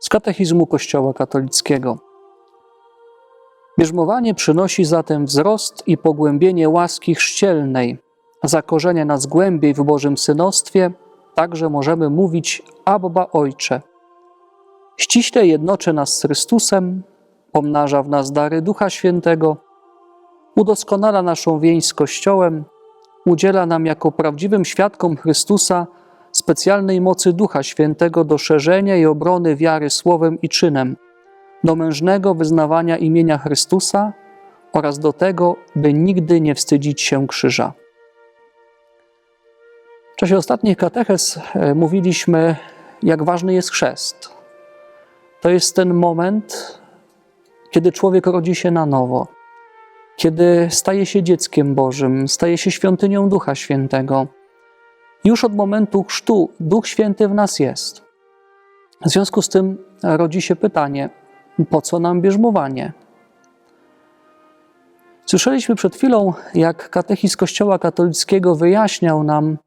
z katechizmu Kościoła katolickiego. Bierzmowanie przynosi zatem wzrost i pogłębienie łaski chrzcielnej, zakorzenia nas głębiej w Bożym synostwie, także możemy mówić Abba Ojcze. Ściśle jednoczy nas z Chrystusem, pomnaża w nas dary Ducha Świętego, udoskonala naszą więź z Kościołem, udziela nam jako prawdziwym świadkom Chrystusa specjalnej mocy Ducha Świętego do szerzenia i obrony wiary słowem i czynem, do mężnego wyznawania imienia Chrystusa oraz do tego, by nigdy nie wstydzić się krzyża. W czasie ostatnich katechez e, mówiliśmy, jak ważny jest chrzest. To jest ten moment, kiedy człowiek rodzi się na nowo, kiedy staje się dzieckiem Bożym, staje się świątynią Ducha Świętego. Już od momentu chrztu Duch Święty w nas jest. W związku z tym rodzi się pytanie, po co nam bierzmowanie? Słyszeliśmy przed chwilą, jak katechizm Kościoła katolickiego wyjaśniał nam,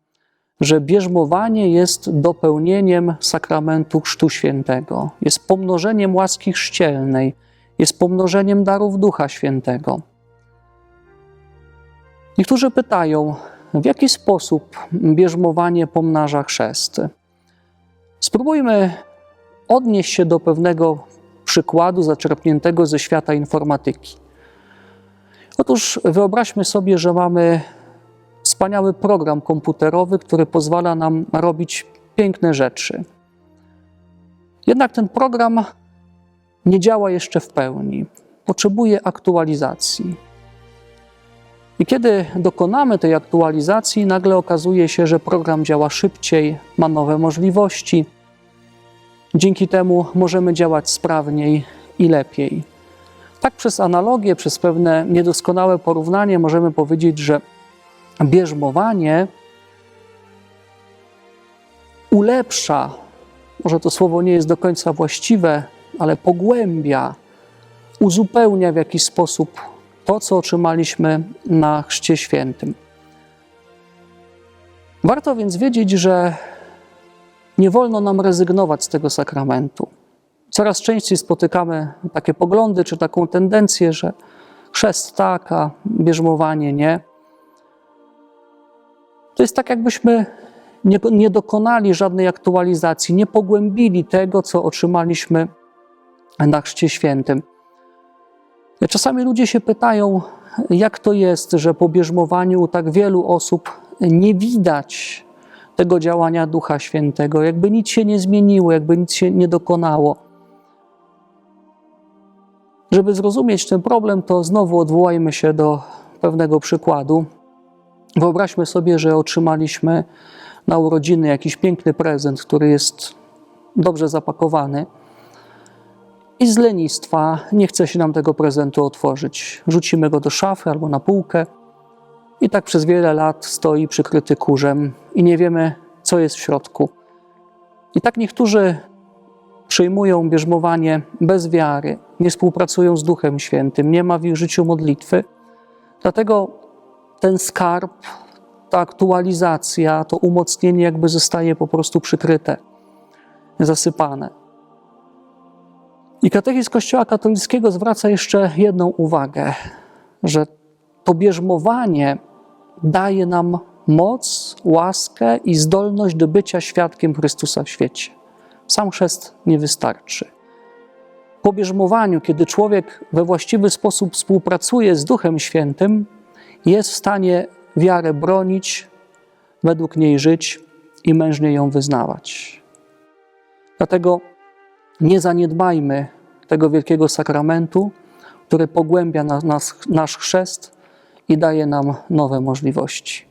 że bierzmowanie jest dopełnieniem sakramentu Chrztu Świętego, jest pomnożeniem łaski chrzcielnej, jest pomnożeniem darów Ducha Świętego. Niektórzy pytają, w jaki sposób bierzmowanie pomnaża chrzest. Spróbujmy odnieść się do pewnego przykładu zaczerpniętego ze świata informatyki. Otóż wyobraźmy sobie, że mamy wspaniały program komputerowy, który pozwala nam robić piękne rzeczy. Jednak ten program nie działa jeszcze w pełni, potrzebuje aktualizacji. I kiedy dokonamy tej aktualizacji, nagle okazuje się, że program działa szybciej, ma nowe możliwości. Dzięki temu możemy działać sprawniej i lepiej. Tak przez analogię, przez pewne niedoskonałe porównanie możemy powiedzieć, że bierzmowanie ulepsza, może to słowo nie jest do końca właściwe, ale pogłębia, uzupełnia w jakiś sposób to, co otrzymaliśmy na Chrzcie Świętym. Warto więc wiedzieć, że nie wolno nam rezygnować z tego sakramentu. Coraz częściej spotykamy takie poglądy czy taką tendencję, że chrzest tak, a bierzmowanie nie. To jest tak, jakbyśmy nie, nie dokonali żadnej aktualizacji, nie pogłębili tego, co otrzymaliśmy na Chrzcie Świętym. Czasami ludzie się pytają, jak to jest, że po bierzmowaniu tak wielu osób nie widać tego działania Ducha Świętego, jakby nic się nie zmieniło, jakby nic się nie dokonało. Żeby zrozumieć ten problem, to znowu odwołajmy się do pewnego przykładu. Wyobraźmy sobie, że otrzymaliśmy na urodziny jakiś piękny prezent, który jest dobrze zapakowany. I z lenistwa nie chce się nam tego prezentu otworzyć. Rzucimy go do szafy albo na półkę i tak przez wiele lat stoi przykryty kurzem i nie wiemy, co jest w środku. I tak niektórzy przyjmują bierzmowanie bez wiary, nie współpracują z Duchem Świętym, nie ma w ich życiu modlitwy. Dlatego ten skarb, ta aktualizacja, to umocnienie jakby zostaje po prostu przykryte, zasypane. I katechizm Kościoła katolickiego zwraca jeszcze jedną uwagę, że to bierzmowanie daje nam moc, łaskę i zdolność do bycia świadkiem Chrystusa w świecie. Sam chrzest nie wystarczy. Po bierzmowaniu, kiedy człowiek we właściwy sposób współpracuje z Duchem Świętym, jest w stanie wiarę bronić, według niej żyć i mężnie ją wyznawać. Dlatego nie zaniedbajmy tego wielkiego sakramentu, który pogłębia nas, nasz chrzest i daje nam nowe możliwości.